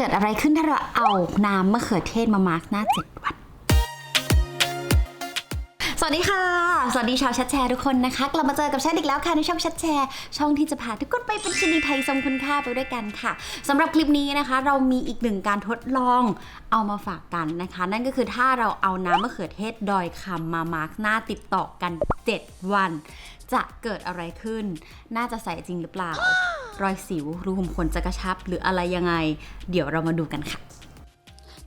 เกิดอะไรขึ้นถ้าเราเอาน้ำมะเขือเทศมามาร์กหน้า 7 วัน สวัสดีค่ะ สวัสดีชาวแชทแชร์ทุกคนนะคะ กลับมาเจอกับแชทอีกแล้วค่ะในช่องแชทแชร์ ช่องที่จะพาทุกคนไปเป็นชนีไทยทรงคุณค่าไปด้วยกันค่ะสำหรับคลิปนี้นะคะ เรามีอีกหนึ่งการทดลองเอามาฝากกันนะคะ นั่นก็คือถ้าเราเอาน้ำมะเขือเทศดอยคำมามาร์กหน้าติดต่อกัน 7 วัน จะเกิดอะไรขึ้น น่าจะใส่จริงหรือเปล่า รอยสิวรูขุมขนจะกระชับหรืออะไรยังไง เดี๋ยวเรามาดูกันค่ะ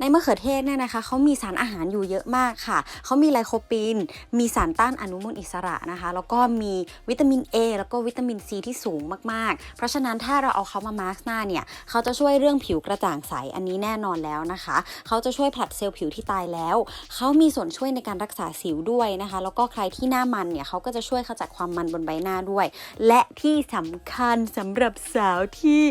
ในมะเขือเทศเนี่ยนะคะเขามีสารอาหารอยู่เยอะมากค่ะ เขามีไลโคปีน มีสารต้านอนุมูลอิสระนะคะ แล้วก็มีวิตามิน A แล้วก็วิตามิน C ที่สูงมากๆ เพราะฉะนั้นถ้าเราเอาเขามามาร์กหน้าเนี่ยเขาจะช่วยเรื่องผิวกระจ่างใสอันนี้แน่นอนแล้วนะคะ เขาจะช่วยผลัดเซลล์ผิวที่ตายแล้ว เขามีส่วนช่วยในการรักษาสิวด้วยนะคะ แล้วก็ใครที่หน้ามันเนี่ยเขาก็จะช่วยขจัดความมันบนใบหน้าด้วย และที่สำคัญสำหรับสาวที่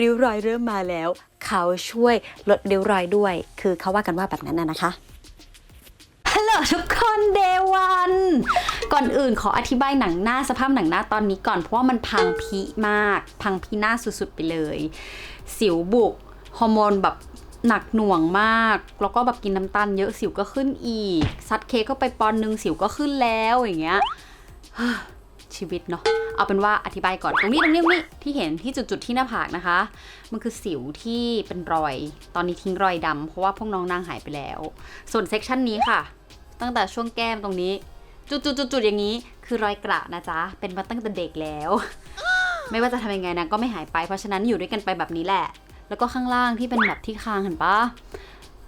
ริ้วรอยเริ่มมาแล้วเขาช่วยลดริ้วรอยด้วย คือเขาว่ากันว่าแบบนั้นนะนะคะฮัลโหลทุกคนเดวันก่อนอื่นขออธิบายหนังหน้าสภาพหนังหน้าตอนนี้ก่อนเพราะว่ามันพังพิมาก พังพิหน้าสุดๆไปเลย สิวบุกฮอร์โมนแบบหนักหน่วงมาก แล้วก็แบบกินน้ำตาลเยอะสิวก็ขึ้นอีก ซัดเค้กเข้าไปปอนหนึงสิวก็ขึ้นแล้วอย่างเงี้ย ชีวิตเนาะเอาเป็นว่าอธิบายก่อนตรงนี้ตรงนี้ตรงนี้ที่เห็นที่จุดๆที่หน้าผากนะคะ มันคือสิวที่เป็นรอย ตอนนี้ทิ้งรอยดำเพราะว่าพวกน้องนางหายไปแล้ว ส่วนเซกชันนี้ค่ะ ตั้งแต่ช่วงแก้มตรงนี้ จุดๆๆๆอย่างนี้ คือรอยกระนะจ๊ะเป็นมาตั้งแต่เด็กแล้ว ไม่ว่าจะทำยังไงนางก็ไม่หายไปเพราะฉะนั้นอยู่ด้วยกันไปแบบนี้แหละ แล้วก็ข้างล่างที่เป็นแบบที่คางเห็นปะ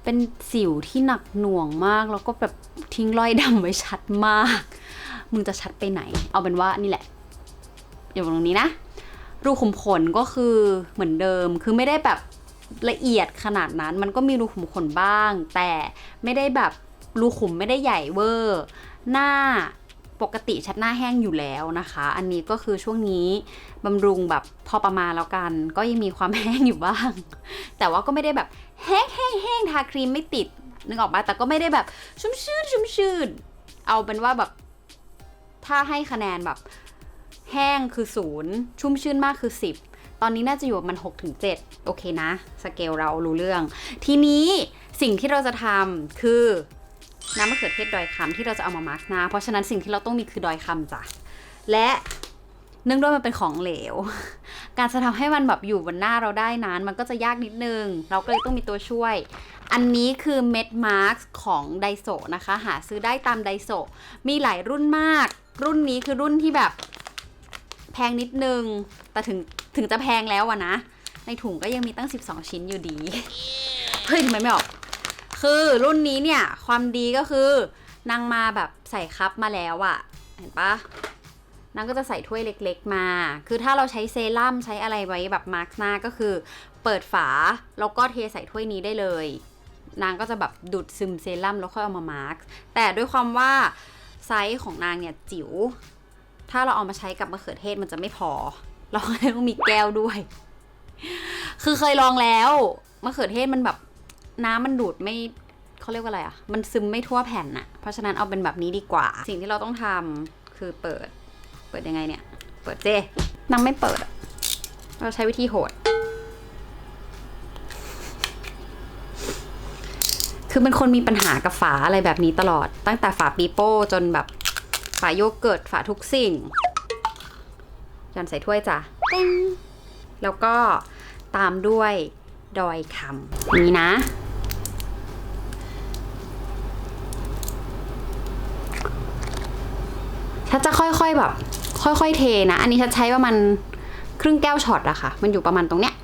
เป็นสิวที่หนักหน่วงมากแล้วก็แบบทิ้งรอยดำไว้ชัดมาก มึงจะชัดไปไหน เอาเป็นว่านี่แหละอยู่ตรงนี้นะ รูขุมขนก็คือเหมือนเดิมคือไม่ได้แบบละเอียดขนาดนั้น มันก็มีรูขุมขนบ้าง แต่ไม่ได้แบบรูขุมไม่ได้ใหญ่เวอร์หน้าปกติชัดหน้าแห้งอยู่แล้วนะคะ อันนี้ก็คือช่วงนี้บำรุงแบบพอประมาณแล้วกัน ก็ยังมีความแห้งอยู่บ้าง แต่ว่าก็ไม่ได้แบบแห้งแห้งแห้งทาครีมไม่ติดนึกออกปะแต่ก็ไม่ได้แบบชุ่มชื่นชุ่มชื่นเอาเป็นว่าแบบ ถ้าให้คะแนนแบบแห้งคือศูนย์ชุ่มชื่นมากคือ 10 ตอนนี้น่าจะอยู่ประมัน6ถึง7โอเคนะ สเกลเรารู้เรื่อง ทีนี้สิ่งที่เราจะทำคือน้ำมะเขือเทศดอยคำที่เราจะเอามามาร์กหน้า เพราะฉะนั้นสิ่งที่เราต้องมีคือดอยคำจ้ะ และเนื่องด้วยมันเป็นของเหลว การจะทำให้มันแบบอยู่บนหน้าเราได้นานมันก็จะยากนิดนึง เราก็เลยต้องมีตัวช่วย อันนี้คือเม็ดมาร์กของไดโซนะคะ หาซื้อได้ตามไดโซมีหลายรุ่นมากรุ่นนี้คือรุ่นที่แบบ แพงนิดนึง แต่ถึงถึงจะแพงแล้วอะนะ ในถุงก็ยังมีตั้ง 12 ชิ้นอยู่ดี เฮ้ยทำไมไม่ออก คือรุ่นนี้เนี่ย ความดีก็คือนางมาแบบใส่คัพมาแล้วอะเห็นปะนางก็จะใส่ถ้วยเล็กๆมา คือถ้าเราใช้เซรั่มใช้อะไรไว้แบบมาร์กหน้าก็คือ เปิดฝาแล้วก็เทใส่ถ้วยนี้ได้เลย นางก็จะแบบดูดซึมเซรั่มแล้วค่อยเอามามาร์กแต่ด้วยความว่า ไซส์ของนางเนี่ยจิ๋ว ถ้าเราเอามาใช้กับมะเขือเทศมันจะไม่พอ เราต้องมีแก้วด้วย คือเคยลองแล้วมะเขือเทศมันแบบน้ำมันดูดไม่เขาเรียกว่าอะไรอะ่ะ มันซึมไม่ทั่วแผ่นน่ะเพราะฉะนั้นเอาเป็นแบบนี้ดีกว่า สิ่งที่เราต้องทำคือเปิด เปิดยังไงเนี่ย เปิดเจนางไม่เปิด เราใช้วิธีโหด คือเป็นคนมีปัญหากับฝาอะไรแบบนี้ตลอด ตั้งแต่ฝาปีโป้จนแบบฝาโยเกิร์ตฝาทุกสิ่งหย่อนใส่ถ้วยจ้ะเต้งแล้วก็ตามด้วยดอยคำนี้นะ ถ้าจะค่อยๆแบบ ค่อยๆเทนะ อันนี้ฉันใช้ประมาณครึ่งแก้วช็อตอะค่ะ มันอยู่ประมาณตรงเนี้ย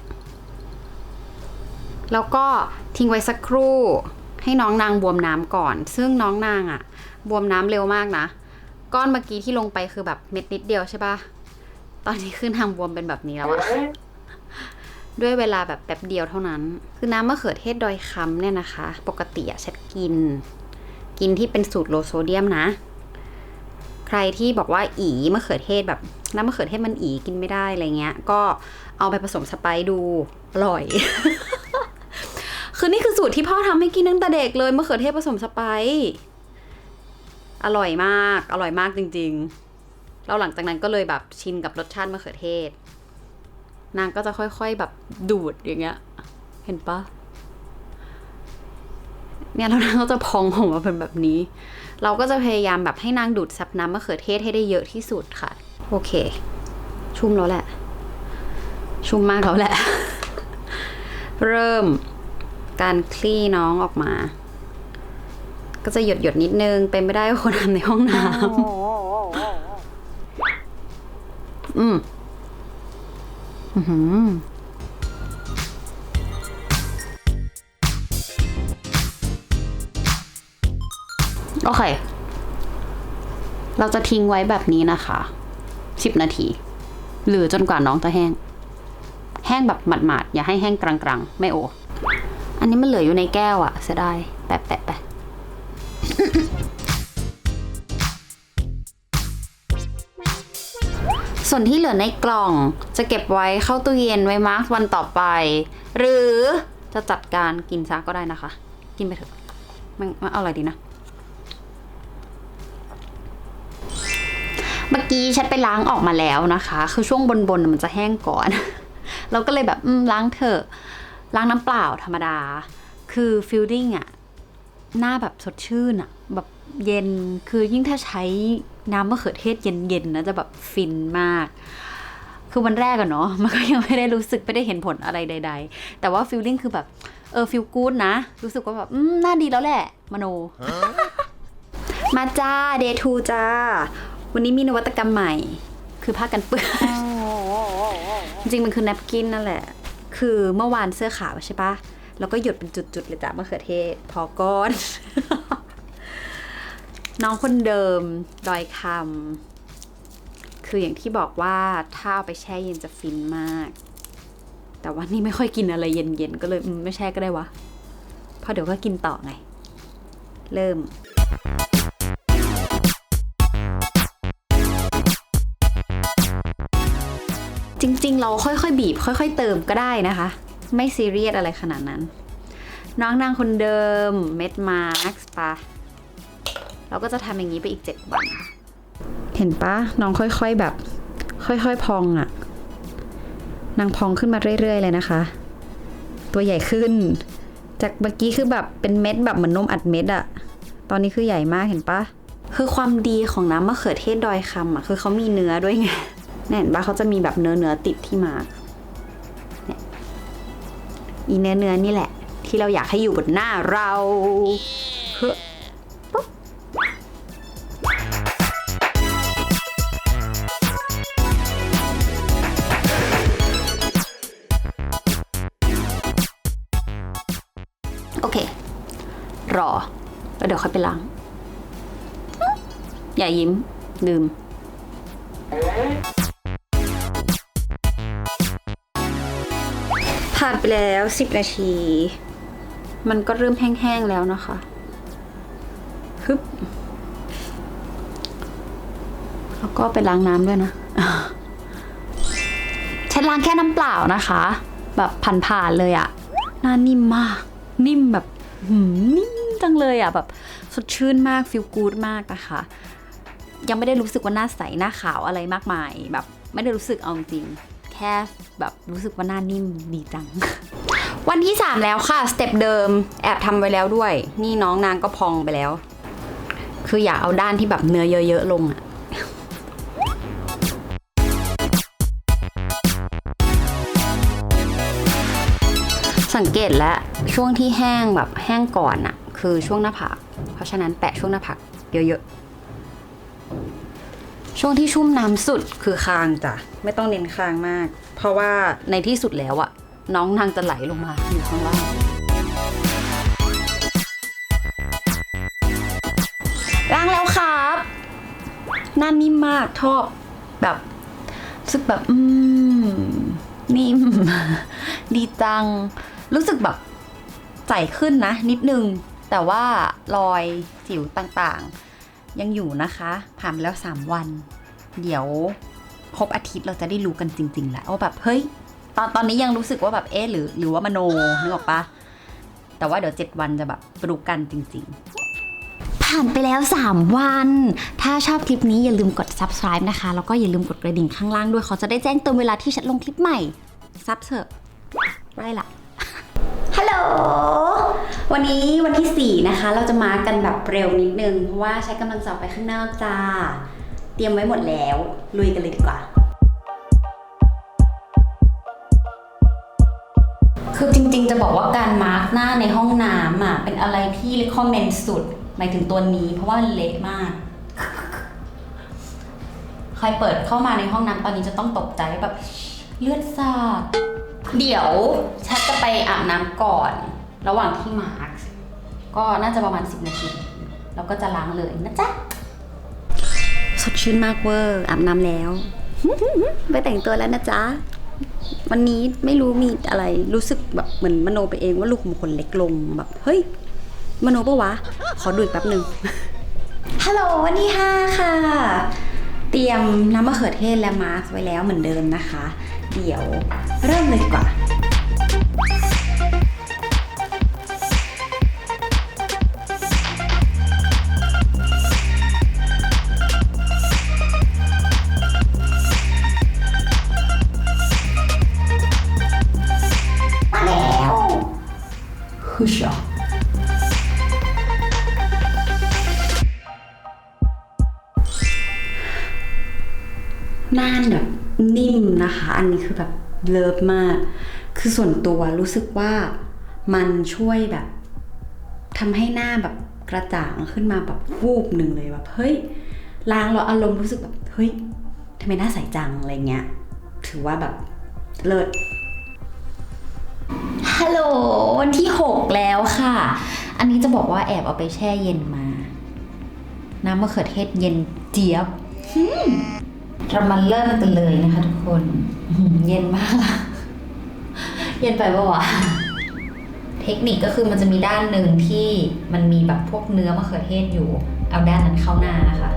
แล้วก็ทิ้งไว้สักครู่ ให้น้องนางบวมน้ำก่อน ซึ่งน้องนางอะบวมน้ำเร็วมากนะ ก้อนเมื่อกี้ที่ลงไปคือแบบเม็ดนิดเดียวใช่ปะตอนนี้คือนทางบวมเป็นแบบนี้แล้วอะด้วยเวลาแบบแป๊บเดียวเท่านั้น คือน้ำมะเขือเทศดอยคำเนี่ยนะคะ ปกติอะฉันกิน กินที่เป็นสูตรโลโซเดียมนะ ใครที่บอกว่าอีมะเขือเทศแบบน้ำมะเขือเทศมันอีกินไม่ได้อะไรเงี้ย ก็เอาไปผสมสไปดูอร่อย คือนี่คือสูตรที่พ่อทำให้กินตั้งแต่เด็กเลยมะเขือเทศผสมสไปซ์อร่อยมาก อร่อยมากจริงๆแล้วหลังจากนั้นก็เลยแบบชินกับรสชาติมะเขือเทศ นางก็จะค่อย ๆแบบดูดอย่างเงี้ย เห็นปะเนี่ยแล้วนางก็จะพองออกมาเป็นแบบนี้ เราก็จะพยายามแบบให้นางดูดซับน้ำมะเขือเทศให้ได้เยอะที่สุดค่ะ โอเค ชุ่มแล้วแหละ ชุ่มมากแล้วแหละ เริ่ม การคลี่น้องออกมา ก็จะหยดหยดๆนิดนึง เป็นไม่ได้ก็ควรทำในห้องน้ำอืมอือหือโอเค เราจะทิ้งไว้แบบนี้นะคะสิบนาที หรือจนกว่าน้องจะแห้ง แห้งแบบหมาดๆ อย่าให้แห้งกลางๆ ไม่โออั นนี้มันเหลืออยู่ในแก้วอะเสียดายแปะแปะแปะส่วนที่เหลือในกล่องจะเก็บไว้เข้าตู้เย็นไว้มาร์กวันต่อไป หรือจะจัดการกินซะก็ได้นะคะ กินไปเถอะ มันมันเอาอะไรดีนะ เมื่อกี้ฉันไปล้างออกมาแล้วนะคะ คือช่วงบนๆมันจะแห้งก่อน เราก็เลยแบบ อืมล้างเถอะ ล้างน้ำเปล่าธรรมดา คือฟิลลิ่งอะหน้าแบบสดชื่นอะแบบเย็นคือยิ่งถ้าใช้น้ำมะเขือเทศเย็นๆนะจะแบบฟินมาก คือวันแรกอะเนาะมันก็ยังไม่ได้รู้สึกไม่ได้เห็นผลอะไรใด ๆ แต่ว่าฟิลลิ่งคือแบบเออฟิลกู๊ดนะ รู้สึกว่าแบบอืมหน้าดีแล้วแหละ มโน มาจ้าเดย์ทูจ้า วันนี้มีนวัตกรรมใหม่ คือผ้ากันเปื้อน จริงๆมันคือแนปกินนั่นแหละ คือเมื่อวานเสื้อขาวใช่ปะแล้วก็หยดเป็นจุดๆเลยจ้ะมะเขือเทศ พอก้อน น้องคนเดิมดอยคำคืออย่างที่บอกว่าถ้าเอาไปแช่เย็นจะฟินมาก แต่ว่านี่ไม่ค่อยกินอะไรเย็นๆ ก็เลยไม่แช่ก็ได้วะเพราะเดี๋ยวก็กินต่อไง เริ่ม ริง ๆ เราค่อยๆ บีบ ค่อย ๆ เติมก็ได้นะคะ ไม่ซีเรียสอะไรขนาดนั้น น้องนางคนเดิมเม็ดมาร์คปะเราก็จะทำอย่างนี้ไปอีก 7 วัน เห็นปะน้องค่อยๆแบบ ค่อยๆพองอะ่ะ นางพองขึ้นมาเรื่อย ๆ เลยนะคะ ตัวใหญ่ขึ้น จากเมื่อกี้คือแบบเป็นเม็ดแบบเหมือนนมอัดเม็ดอะตอนนี้คือใหญ่มากเห็นปะคือความดีของน้ำมะเขือเทศดอยคำอะคือเขามีเนื้อด้วยไง เนี่ยเห็นปะเขาจะมีแบบเนื้อเนื้อติดที่มาร์กเนี่ยอีเนื้อเนื้อนี่แหละ ที่เราอยากให้อยู่บนหน้าเราเฮ้โอเค รอ แล้วเดี๋ยวค่อยไปล้าง อย่ายิ้ม ลืม ผ่านไปแล้ว 10 นาที มันก็เริ่มแห้งๆแล้วนะคะฮึบแล้วก็ไปล้างน้ำด้วยนะฉันล้างแค่น้ำเปล่านะคะ แบบผ่านๆเลยอะหน้านิ่มมาก นิ่มแบบหืมนิ่มจังเลยอะแบบสดชื่นมากฟิลกูดมากนะคะ ยังไม่ได้รู้สึกว่าหน้าใสหน้าขาวอะไรมากมาย แบบไม่ได้รู้สึกเอาจริง แค่แบบรู้สึกว่าหน้านิ่มดีจัง วันที่ 3 แล้วค่ะ สเต็ปเดิมแอบทำไว้แล้วด้วย นี่น้องนางก็พองไปแล้ว คืออยากเอาด้านที่แบบเนื้อเยอะๆลงอะสังเกตแล้วช่วงที่แห้งแบบแห้งก่อนอะคือช่วงหน้าผากเพราะฉะนั้นแปะช่วงหน้าผากเยอะๆ ช่วงที่ชุ่มน้ำสุดคือคางจ้ะไม่ต้องเน้นคางมาก เพราะว่าในที่สุดแล้วอะน้องนางจะไหลลงมาอยู่ข้างล่างล้างแล้วครับหน้านิ่มมากชอบแบบรู้สึกแบบ อืม นิ่ม ดีจัง รู้สึกแบบใสขึ้นนะ นิดนึง แต่ว่ารอยสิวต่างๆ ยังอยู่นะคะผ่านไปแล้ว 3 วัน เดี๋ยวครบอาทิตย์เราจะได้รู้กันจริงๆแหละว่าแบบเฮ้ยตอนตอนนี้ยังรู้สึกว่าแบบเอ๊หรือหรือว่ามโนนึกออกปะแต่ว่าเดี๋ยว 7 วันจะแบบรู้กันจริง ๆผ่านไปแล้ว 3 วัน ถ้าชอบคลิปนี้อย่าลืมกด subscribe นะคะ แล้วก็อย่าลืมกดกระดิ่งข้างล่างด้วย เขาจะได้แจ้งเตือนเวลาที่ฉันลงคลิปใหม่ ซับเถอะไว้ละ ฮัลโหล วันนี้วันที่ 4 นะคะ เราจะมากันแบบเร็วนิดนึง เพราะว่าใช้กำลังจะออกไปข้างนอกจ้า เตรียมไว้หมดแล้ว ลุยกันเลยดีกว่า คือจริงๆ จะบอกว่าการมาร์กหน้าในห้องน้ำอะ เป็นอะไรที่ recommend สุด หมายถึงตัวนี้เพราะว่ามันเละมาก ใครเปิดเข้ามาในห้องน้ำตอนนี้จะต้องตกใจแบบเลือดสาด เดี๋ยวชัดจะไปอาบน้ำก่อน ระหว่างที่มาร์กก็น่าจะประมาณ 10 นาทีแล้วก็จะล้างเลยนะจ๊ะ สดชื่นมากเวอร์อาบน้ำแล้ว ไปแต่งตัวแล้วนะจ๊ะ วันนี้ไม่รู้มีอะไรรู้สึกแบบเหมือนมโนไปเองว่าลูกขุมขนเล็กลงแบบเฮ้ย มโนปะวะ ขอดูอีกแป๊บหนึ่งฮัลโหลวันที่ห้าค่ะ เตรียมน้ำมะเขือเทศและมาร์กไว้แล้วเหมือนเดิมนะคะ เดี๋ยว เริ่มเลยดีกว่า มาแล้วฮึชอน่านแบบ นิ่มนะคะ อันนี้คือแบบเลิฟมาก คือส่วนตัวรู้สึกว่ามันช่วยแบบทำให้หน้าแบบกระจ่างขึ้นมาแบบวูบหนึ่งเลยแบบเฮ้ยล้างแล้วอารมณ์รู้สึกแบบเฮ้ยทำไมหน้าใสจังอะไรเงี้ย ถือว่าแบบเลิศฮัลโหลวันที่ 6 แล้วค่ะ อันนี้จะบอกว่าแอบเอาไปแช่เย็นมา น้ำมะเขือเทศเย็นเจี๊ยบหืม เรามาเริ่มกันเลยนะคะทุกคน เย็นมาก เย็นไปปะวะเทคนิคก็คือมันจะมีด้านหนึ่งที่มันมีแบบพวกเนื้อมะเขือเทศอยู่ เอาด้านนั้นเข้าหน้านะคะ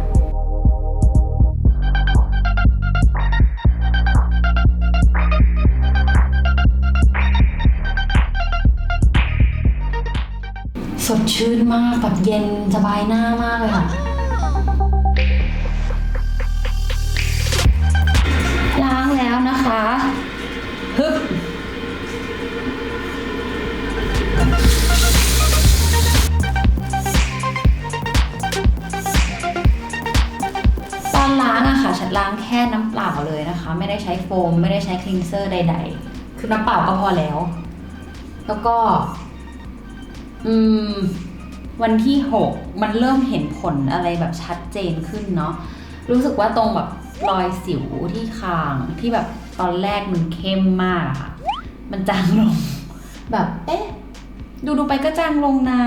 สดชื่นมากแบบเย็นสบายหน้ามากเลยค่ะ นะคะฮึบตอนล้างอะค่ะฉันล้างแค่น้ำเปล่าเลยนะคะ ไม่ได้ใช้โฟม ไม่ได้ใช้คลีนเซอร์ใด ๆ คือน้ำเปล่าก็พอแล้ว แล้วก็ อืมวันที่หกมันเริ่มเห็นผลอะไรแบบชัดเจนขึ้นเนาะรู้สึกว่าตรงแบบรอยสิวที่คางที่แบบ ตอนแรกมันเข้มมากอะค่ะ มันจางลง แบบเอ๊ะดูดูไปก็จางลงนะ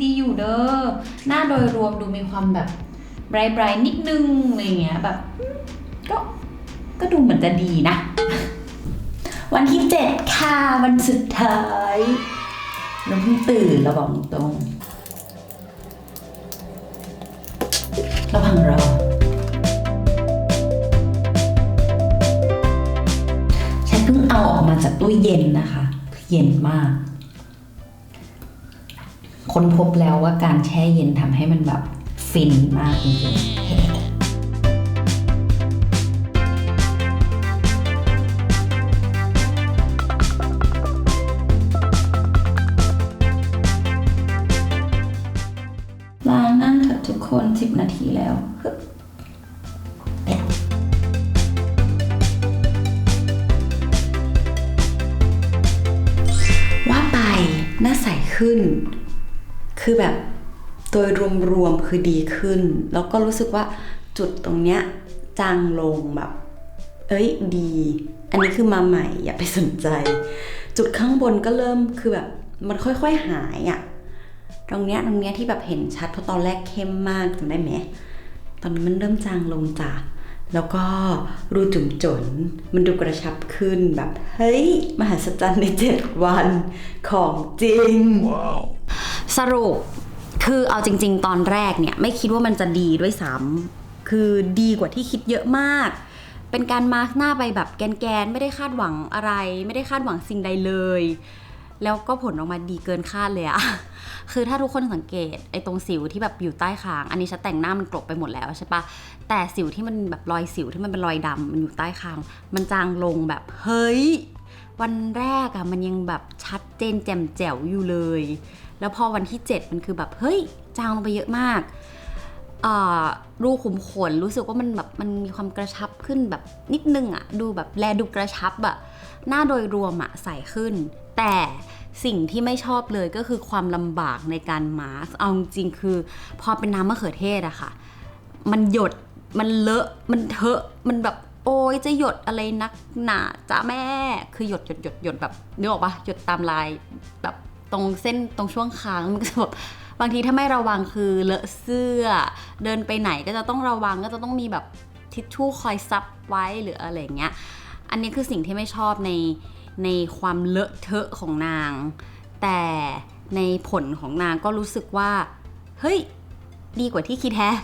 ดีอยู่เด้อหน้าโดยรวมดูมีความแบบไบรท์ๆนิดนึงอะไรเงี้ยแบบก็ก็ดูเหมือนจะดีนะ วันที่เจ็ดค่ะวันสุดท้ายเราเพิ่งตื่นระวังตรงระวังรอ จากตู้เย็นนะคะเย็นมากค้นพบแล้วว่าการแช่เย็นทำให้มันแบบฟินมากจริงๆล้างหน้าเถอะทุกคนสิบนาทีแล้ว ขึ้น คือแบบโดยรวมๆคือดีขึ้น แล้วก็รู้สึกว่าจุดตรงเนี้ยจางลงแบบ เอ้ยดี อันนี้คือมาใหม่อย่าไปสนใจ จุดข้างบนก็เริ่มคือแบบมันค่อยๆหายอะ่ะตรงเนี้ยตรงเนี้ยที่แบบเห็นชัดเพราะตอนแรกเข้มมากจำได้ไหมตอนนี้มันเริ่มจางลงจ้ะ แล้วก็รูจุ่มจน มันดูกระชับขึ้นแบบ เฮ้ย มหัศจรรย์ในเจ็ดวันของจริงสรุปคือเอาจริง ๆ ตอนแรกเนี่ย ไม่คิดว่ามันจะดีด้วยซ้ำคือดีกว่าที่คิดเยอะมาก เป็นการมาร์กหน้าไปแบบแกนๆ ไม่ได้คาดหวังอะไร ไม่ได้คาดหวังสิ่งใดเลย แล้วก็ผลออกมาดีเกินคาดเลยอะคือถ้าทุกคนสังเกตไอ้ตรงสิวที่แบบอยู่ใต้คาง อันนี้ฉันแต่งหน้ามันกลบไปหมดแล้วใช่ปะแต่สิวที่มันแบบรอยสิวที่มันเป็นรอยดำมันอยู่ใต้คาง มันจางลงแบบเฮ้ย วันแรกอะมันยังแบบชัดเจนแจ่มแจ๋วอยู่เลย แล้วพอวันที่ 7 มันคือแบบเฮ้ยจางลงไปเยอะมากรูขุมขนรู้สึกว่ามันแบบมันมีความกระชับขึ้นแบบนิดนึงอะดูแบบแลดูกระชับอะหน้าโดยรวมอะใสขึ้น แต่สิ่งที่ไม่ชอบเลยก็คือความลำบากในการมาสก์เอาจริงคือ พอเป็นน้ำมะเขือเทศอะค่ะ มันหยดมันเลอะมันเทอะมันแบบโอ้ยจะหยดอะไรนักหนาจ้าแม่คือหยดหยดหยดหยดแบบนึกออกปะหยดตามลายแบบตรงเส้นตรงช่วงคางมันก็จะแบบบางทีถ้าไม่ระวังคือเลอะเสื้อ เดินไปไหนก็จะต้องระวังก็จะต้องมีแบบทิชชู่คอยซับไว้หรืออะไรอย่างเงี้ย อันนี้คือสิ่งที่ไม่ชอบใน ในความเลอะเทอะของนาง แต่ในผลของนางก็รู้สึกว่า เฮ้ย ดีกว่าที่คิดแฮะ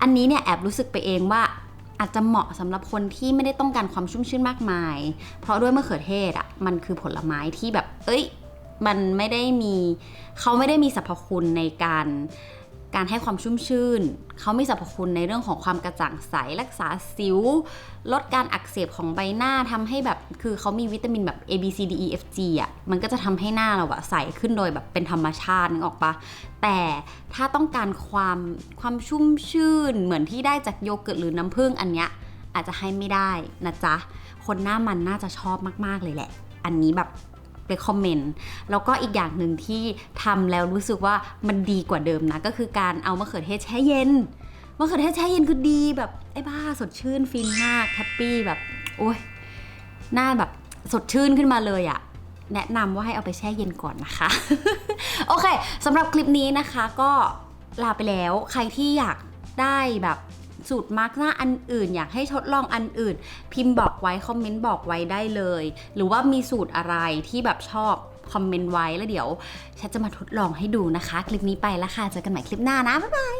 อันนี้เนี่ยแอบรู้สึกไปเองว่าอาจจะเหมาะสำหรับคนที่ไม่ได้ต้องการความชุ่มชื่นมากมาย เพราะด้วยมะเขือเทศอะ่ะมันคือผลไม้ที่แบบ เอ้ย มันไม่ได้มี เขาไม่ได้มีสรรพคุณในการ การให้ความชุ่มชื่น เขามีสรรพคุณในเรื่องของความกระจ่างใส รักษาสิว ลดการอักเสบของใบหน้าทำให้แบบ คือเขามีวิตามินแบบ A B C D E F G อะ มันก็จะทำให้หน้าเราอะใสขึ้นโดยแบบเป็นธรรมชาตินึกออกปะ แต่ถ้าต้องการความความชุ่มชื่น เหมือนที่ได้จากโยเกิร์ตหรือน้ำผึ้งอันเนี้ยอาจจะให้ไม่ได้นะจ๊ะ คนหน้ามันน่าจะชอบมากๆเลยแหละ อันนี้แบบ ไปคอมเมนต์แล้วก็อีกอย่างหนึ่งที่ทำแล้วรู้สึกว่ามันดีกว่าเดิมนะ ก็คือการเอามะเขือเทศแช่เย็นมะเขือเทศแช่เย็นคือดีแบบไอ้บ้าสดชื่นฟินมากแฮปปี้แบบโอ้ยหน้าแบบสดชื่นขึ้นมาเลยอะแนะนำว่าให้เอาไปแช่เย็นก่อนนะคะ โอเคสำหรับคลิปนี้นะคะก็ลาไปแล้วใครที่อยากได้แบบ สูตรมาร์กหน้าอันอื่น อยากให้ทดลองอันอื่น พิมพ์บอกไว้คอมเมนต์บอกไว้ได้เลย หรือว่ามีสูตรอะไรที่แบบชอบคอมเมนต์ไว้แล้วเดี๋ยวฉันจะมาทดลองให้ดูนะคะ คลิปนี้ไปแล้วค่ะเจอกันใหม่คลิปหน้านะบ๊ายบาย